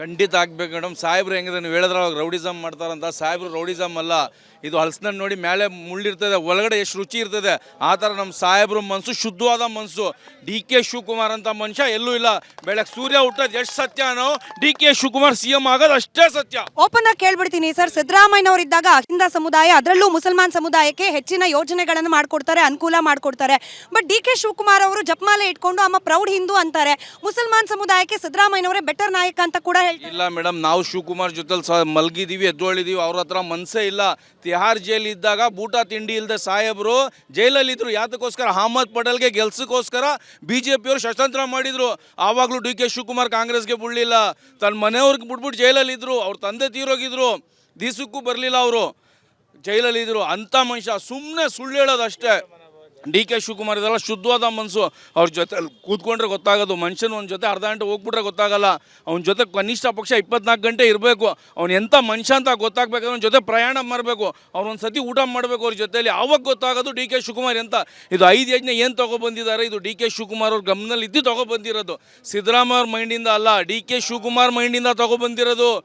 ಖಂಡಿತ ಆಗ್ಬೇಕು ಮೇಡಮ್. ಸಾಹೇಬ್ರು ಹೆಂಗಿದೆ ನೀವು ಹೇಳಿದ್ರೆ ಅವಾಗ ರೌಡಿಸಮ್ ಮಾಡ್ತಾರಂತ. ಸಾಹೇಬ್ರು ರೌಡಿಸಮ್ ಅಲ್ಲ. ಇದು ಹಲಸಿನ ನೋಡಿ ಮೇಲೆ ಮುಳ್ಳಿರ್ತದೆ, ಒಳಗಡೆ ಎಷ್ಟು ರುಚಿ ಇರ್ತದೆ. ಆ ಥರ ನಮ್ಮ ಸಾಹೇಬ್ರ ಮನಸ್ಸು ಶುದ್ಧವಾದ ಮನಸ್ಸು ಡಿ ಕೆ ಶಿವಕುಮಾರ್ ಅಂತ ಮನುಷ್ಯ ಎಲ್ಲೂ ಇಲ್ಲ. ಬೆಳಗ್ಗೆ ಸೂರ್ಯ ಹುಟ್ಟೋದು ಎಷ್ಟು ಸತ್ಯನೋ D K Shivakumar C M ಆಗೋದು ಅಷ್ಟೇ ಸತ್ಯ. ಓಪನ್ ಆಗಿ ಕೇಳ್ಬಿಡ್ತೀನಿ ಸರ್. ಸಿದ್ದರಾಮಯ್ಯನವರಿದ್ದಾಗ ಹಿಂದ ಸಮುದಾಯ, ಅದರಲ್ಲೂ ಮುಸಲ್ಮಾನ್ ಸಮುದಾಯಕ್ಕೆ ಹೆಚ್ಚಿನ ಯೋಜನೆಗಳನ್ನು ಮಾಡ್ಕೊಡ್ತಾರೆ, ಅನುಕೂಲ ಮಾಡ್ಕೊಡ್ತಾರೆ. ಬಟ್ ಡಿ ಕೆ ಶಿವಕುಮಾರ್ ಅವರು ಜಪಮಾಲೆ ಇಟ್ಕೊಂಡು, ಅಮ್ಮ ಪ್ರೌಢ ಹಿಂದೂ ಅಂತಾರೆ. ಮುಸಲ್ಮಾನ್ ಸಮುದಾಯಕ್ಕೆ ಸಿದ್ದರಾಮಯ್ಯನವರೇ ಬೆಟರ್ ನಾಯಕ ಅಂತ ಕೂಡ ಹೇಳ್ತಾರೆ. ಇಲ್ಲ ಮೇಡಮ್, ನಾವು ಶಿವಕುಮಾರ್ ಜೊತೆಲಿ ಸಹ ಮಲಗಿದೀವಿ, ಎದ್ದೊಳಿದೀವಿ, ಅವ್ರ ಹತ್ರ ಮನಸ್ಸೇ ಇಲ್ಲ. ತಿಹಾರ್ ಜೈಲ್ ಇದ್ದಾಗ ಬೂಟ ತಿಂಡಿ ಇಲ್ಲದೆ ಸಾಹೇಬರು ಜೈಲಲ್ಲಿದ್ದರು ಯಾತಕ್ಕೋಸ್ಕರ? ಅಹಮದ್ ಪಟೇಲ್ಗೆ ಗೆಲ್ಸಕ್ಕೋಸ್ಕರ ಬಿ ಜೆ ಪಿಯವರು ಷಡ್ಯಂತ್ರ ಮಾಡಿದ್ರು. ಆವಾಗಲೂ ಡಿ ಕೆ ಶಿವಕುಮಾರ್ ಕಾಂಗ್ರೆಸ್ಗೆ ಬಿಡಲಿಲ್ಲ ತನ್ನ ಮನೆಯವ್ರಿಗೆ ಬಿಟ್ಬಿಟ್ಟು ಜೈಲಲ್ಲಿದ್ದರು ಅವ್ರ ತಂದೆ ತೀರೋಗಿದ್ರು. ದಿಸಕ್ಕೂ ಬರಲಿಲ್ಲ ಅವರು. ಜೈಲಲ್ಲಿದ್ದರು ಅಂಥ ಮನುಷ್ಯ ಸುಮ್ಮನೆ ಸುಳ್ಳು ಹೇಳೋದು ಅಷ್ಟೇ ಡಿ ಕೆ ಶಿವಕುಮಾರ್ ಇದೆಲ್ಲ ಶುದ್ಧವಾದ ಮನಸ್ಸು ಅವ್ರ ಜೊತೆ ಕೂತ್ಕೊಂಡ್ರೆ ಗೊತ್ತಾಗೋದು. ಮನುಷ್ಯನ ಒಂದು ಜೊತೆ ಅರ್ಧ ಗಂಟೆ ಹೋಗ್ಬಿಟ್ರೆ ಗೊತ್ತಾಗಲ್ಲ. ಅವ್ನ ಜೊತೆ ಕನಿಷ್ಠ ಪಕ್ಷ ಇಪ್ಪತ್ನಾಲ್ಕು ಗಂಟೆ ಇರಬೇಕು. ಅವ್ನು ಎಂಥ ಮನುಷ್ಯ ಅಂತ ಗೊತ್ತಾಗಬೇಕಂದ್ರೆ ಅವ್ನ ಜೊತೆ ಪ್ರಯಾಣ ಮಾಡಬೇಕು. ಅವ್ರೊಂದು ಸತಿ ಊಟ ಮಾಡಬೇಕು ಅವ್ರ ಜೊತೆಯಲ್ಲಿ ಅವಾಗ ಗೊತ್ತಾಗೋದು ಡಿ ಕೆ ಶಿವಕುಮಾರ್ ಅಂತ ಇದು ಐದು ಯಜ್ಞ ಏನು ತೊಗೊಬಂದಿದ್ದಾರೆ? ಇದು ಡಿ ಕೆ ಶಿವಕುಮಾರ್ ಅವ್ರ ಗಮನದಲ್ಲಿ ಇದ್ದು ತೊಗೊಬಂದಿರೋದು. ಸಿದ್ದರಾಮಯ್ಯ ಅವ್ರ ಮೈಂಡಿಂದ ಅಲ್ಲ. ಡಿ ಕೆ ಶಿವಕುಮಾರ್ ಮೈಂಡಿಂದ ತೊಗೊಬಂದಿರೋದು.